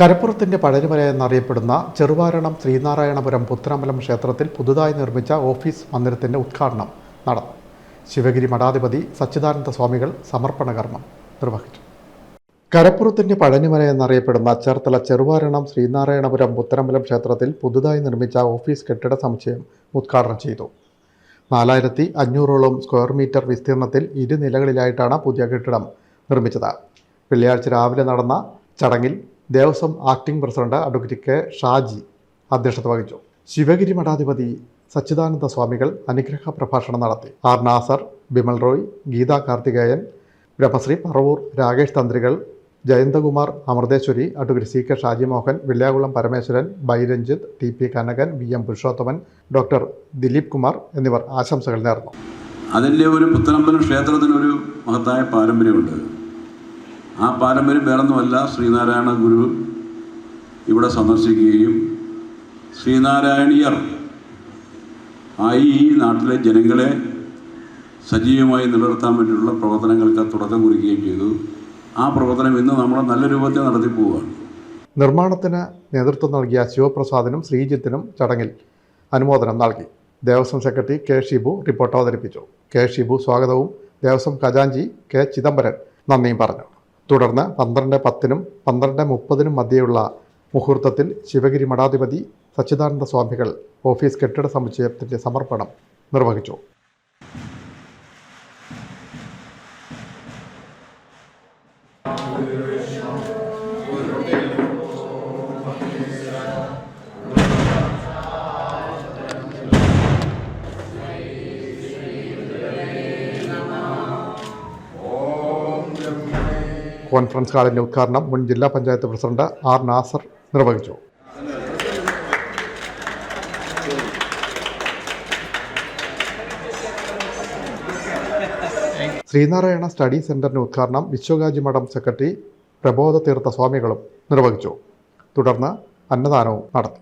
കരപ്പുറത്തിന്റെ പഴനിമല എന്നറിയപ്പെടുന്ന ചെറുവാരണം ശ്രീനാരായണപുരം പുത്തനമ്പലം ക്ഷേത്രത്തിൽ പുതുതായി നിർമ്മിച്ച ഓഫീസ് മന്ദിരത്തിന്റെ ഉദ്ഘാടനം നടന്നു. ശിവഗിരി മഠാധിപതി സച്ചിദാനന്ദ സ്വാമികൾ സമർപ്പണ കർമ്മം നിർവഹിച്ചു. കരപ്പുറത്തിന്റെ പഴനിമല എന്നറിയപ്പെടുന്ന ചേർത്തല ചെറുവാരണം ശ്രീനാരായണപുരം പുത്തനമ്പലം ക്ഷേത്രത്തിൽ പുതുതായി നിർമ്മിച്ച ഓഫീസ് കെട്ടിട സമുച്ചയം ഉദ്ഘാടനം ചെയ്തു. നാലായിരത്തി അഞ്ഞൂറോളം സ്ക്വയർ മീറ്റർ വിസ്തീർണത്തിൽ ഇരുനിലകളിലായിട്ടാണ് പുതിയ കെട്ടിടം നിർമ്മിച്ചത്. വെള്ളിയാഴ്ച രാവിലെ നടന്ന ചടങ്ങിൽ Devaswom acting president advocate K Shaji അധ്യക്ഷത വഹിച്ചു. ശിവഗിരി മഠാധിപതി സച്ചിദാനന്ദ സ്വാമികൾ അനുഗ്രഹ പ്രഭാഷണം നടത്തി. R Nasar Bimal Roy Geetha Karthikeyan Brahmashri Paravur Rakesh തന്ത്രികൾ Jayanthakumar Amritheswari advocate C K Shajimohan Velliyakulam Parameswaran ബൈരഞ്ജിത്ത് T P Kanakan V M Purushothaman doctor Dileep Kumar എന്നിവർ ആശംസകൾ നേർന്നു. അതിന്റെ ഒരു പുത്തനമ്പലം ക്ഷേത്രത്തിനൊരു മഹത്തായ പാരമ്പര്യമുണ്ട്. ആ പാരമ്പര്യം വേറൊന്നുമല്ല ശ്രീനാരായണ ഗുരു ഇവിടെ സന്ദർശിക്കുകയും ശ്രീനാരായണീയർ ആയി ഈ നാട്ടിലെ ജനങ്ങളെ സജീവമായി നിലനിർത്താൻ വേണ്ടിയിട്ടുള്ള പ്രവർത്തനങ്ങൾക്ക് തുടക്കം കുറിക്കുകയും ചെയ്തു. ആ പ്രവർത്തനം ഇന്ന് നമ്മൾ നല്ല രൂപത്തിൽ നടത്തി പോവുകയാണ്. നിർമ്മാണത്തിന് നേതൃത്വം നൽകിയ ശിവപ്രസാദിനും ശ്രീജിത്തിനും ചടങ്ങിൽ അനുമോദനം നൽകി. Devaswom secretary K Shibu report അവതരിപ്പിച്ചു. കെ ഷിബു സ്വാഗതവും. ദേവസ്വം ഖജാൻജി കെ ചിദംബരൻ നന്ദിയും പറഞ്ഞു. തുടർന്ന് പന്ത്രണ്ട് പത്തിനും പന്ത്രണ്ട് മുപ്പതിനും മധ്യയുള്ള മുഹൂർത്തത്തിൽ ശിവഗിരി മഠാധിപതി സച്ചിദാനന്ദ സ്വാമികൾ ഓഫീസ് കെട്ടിട സമുച്ചയത്തിന്റെ സമർപ്പണം നിർവഹിച്ചു. കോൺഫറൻസ് ഹാളിന്റെ ഉദ്ഘാടനം മുൻ ജില്ലാ പഞ്ചായത്ത് പ്രസിഡന്റ് ആർ നാസർ നിർവഹിച്ചു. ശ്രീനാരായണ സ്റ്റഡി സെന്ററിന്റെ ഉദ്ഘാടനം വിശ്വകാജി മഠം സെക്രട്ടറി പ്രബോധ തീർത്ഥ സ്വാമികളും നിർവഹിച്ചു. തുടർന്ന് അന്നദാനവും നടത്തി.